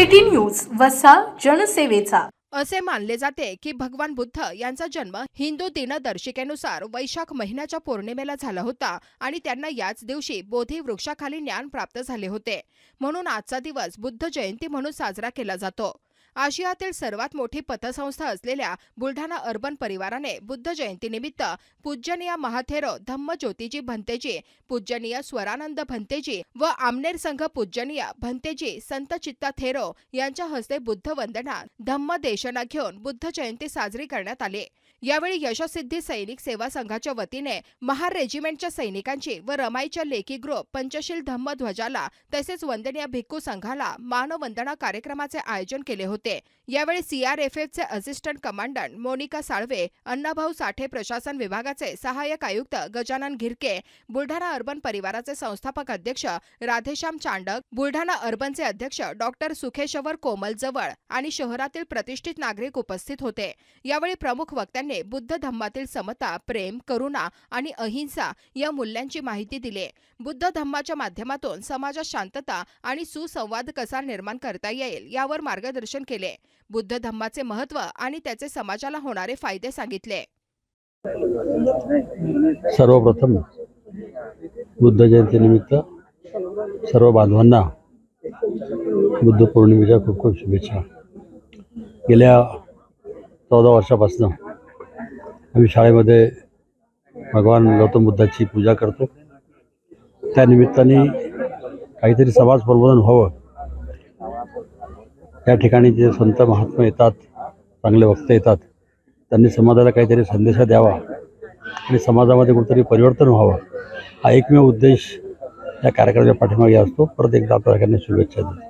City news वसा जनसेवेचा. असे मानले जाते की भगवान बुद्ध यांचा जन्म हिंदू दिनदर्शिकेनुसार वैशाख महिन्याच्या पौर्णिमेला झाला होता आणि त्यांना याच दिवशी बोधी वृक्षाखाली ज्ञान प्राप्त झाले होते. म्हणून आजचा दिवस बुद्ध जयंती म्हणून साजरा केला जातो. आशियातील सर्वात मोठी पतसंस्था असलेल्या बुलढाणा अर्बन परिवाराने बुद्ध जयंतीनिमित्त पूजनीय महाथेरो धम्म ज्योतिजी भंतेजी पूजनीय स्वरानंद भंतेजी व आमनेर संघ पूजनीय भंतेजी संत चित्ता थेरो यांच्या हस्ते बुद्ध वंदना धम्म देशना घेऊन बुद्ध जयंती साजरी करण्यात आली. यावेळी यशसिद्धी सैनिक सेवा संघाच्या वतीने महार रेजिमेंटच्या सैनिकांची व रमाईच्या लेखी ग्रुप पंचशील धम्म ध्वजाला तसेच वंदनीय भिक्खू संघाला मानवंदना कार्यक्रमाचे आयोजन केले होते. यावेळी सीआरएफएफचे असिस्टंट कमांडंट मोनिका साळवे अण्णाभाऊ साठे प्रशासन विभागाचे सहाय्यक आयुक्त गजानन घिरके बुलढाणा अर्बन परिवाराचे संस्थापक अध्यक्ष राधेश्याम चांडक बुलढाणा अर्बनचे अध्यक्ष डॉक्टर सुखेशवर कोमल जवळ आणि शहरातील प्रतिष्ठित नागरिक उपस्थित होते. यावेळी प्रमुख वक्त्यांनी बुद्ध धम्मातील समता प्रेम करुणा आणि अहिंसा या मूल्यांची माहिती दिली. बुद्ध धम्माच्या माध्यमातून समाजात शांतता आणि सुसंवाद कसा निर्माण करता येईल यावर मार्गदर्शन केले. बुद्ध धम्माचे महत्त्व आणि त्याचे समाजाला होणारे फायदे सांगितले. सर्वप्रथम बुद्ध जयंतीनिमित्त सर्व बांधवांना बुद्ध पौर्णिमेच्या खूप खूप शुभेच्छा. गेल्या चौदा वर्षापासून आम्ही शाळेमध्ये भगवान गौतम बुद्धाची पूजा करतो. त्यानिमित्ताने काहीतरी समाज प्रबोधन व्हावं या ठिकाणी जे संत महात्मा येतात चांगले वक्ते येतात त्यांनी समाजाला काहीतरी संदेश द्यावा आणि समाजामध्ये कुठेतरी परिवर्तन व्हावं हा एकमेव उद्देश या कार्यक्रमाच्या पाठीमागे असतो. परत एकदा आपल्या सगळ्यांना शुभेच्छा देतो.